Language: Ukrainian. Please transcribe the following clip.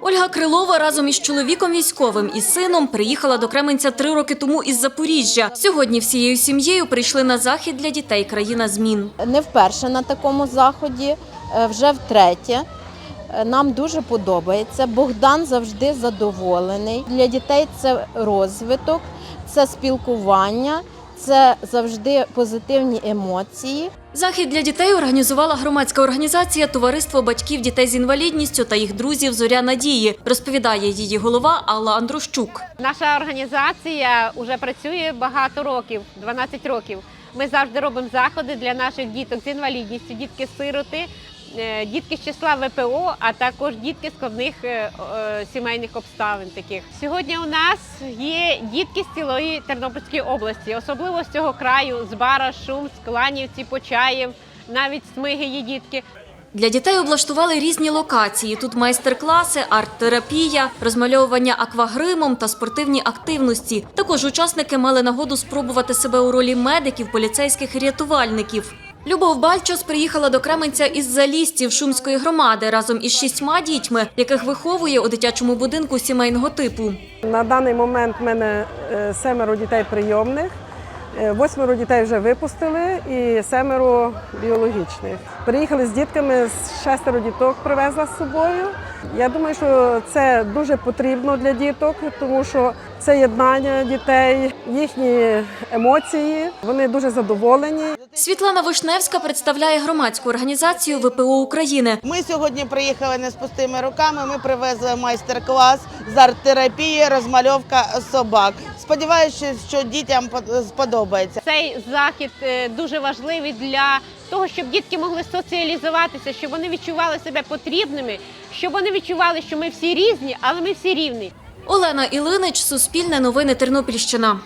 Ольга Крилова разом із чоловіком військовим і сином приїхала до Кременця три роки тому із Запоріжжя. Сьогодні всією сім'єю прийшли на захід для дітей країна змін. не вперше на такому заході, е, вже втретє. Е, Нам дуже подобається. Богдан завжди задоволений. Для дітей це розвиток, це спілкування, це завжди позитивні емоції. Захід для дітей організувала громадська організація Товариство батьків дітей з інвалідністю та їх друзів Зоря Надії, розповідає її голова Алла Андрощук. Наша організація вже працює багато років, 12 років. Ми завжди робимо заходи для наших діток з інвалідністю, дітки-сироти, дітки з числа ВПО, а також дітки складних е, е, сімейних обставин. Таких сьогодні у нас є дітки з цілої Тернопільської області, особливо з цього краю, з Бара, Шум, Кланівці, Почаїв, навіть Смиги є дітки. Для дітей облаштували різні локації. Тут майстер-класи, арт-терапія, розмальовування аквагримом та спортивні активності. Також учасники мали нагоду спробувати себе у ролі медиків, поліцейських рятувальників. Любов Бальчос приїхала до Кременця із залістів Шумської громади разом із шістьма дітьми, яких виховує у дитячому будинку сімейного типу. На даний момент в мене е, семеро дітей прийомних, е, восьмеро дітей вже випустили і семеро біологічних. Приїхали з дітками, шестеро діток привезла з собою. Я думаю, що це дуже потрібно для діток, тому що це єднання дітей, їхні емоції. Вони дуже задоволені. Світлана Вишневська представляє громадську організацію ВПО України. Ми сьогодні приїхали не з пустими руками. Ми привезли майстер-клас з арт-терапії, розмальовка собак. Сподіваюся, що дітям под- сподобається. Цей захід е, дуже важливий для того, щоб дітки могли соціалізуватися, щоб вони відчували себе потрібними, щоб вони відчували, що ми всі різні, але ми всі рівні. Олена Ілинич, Суспільне новини Тернопільщина.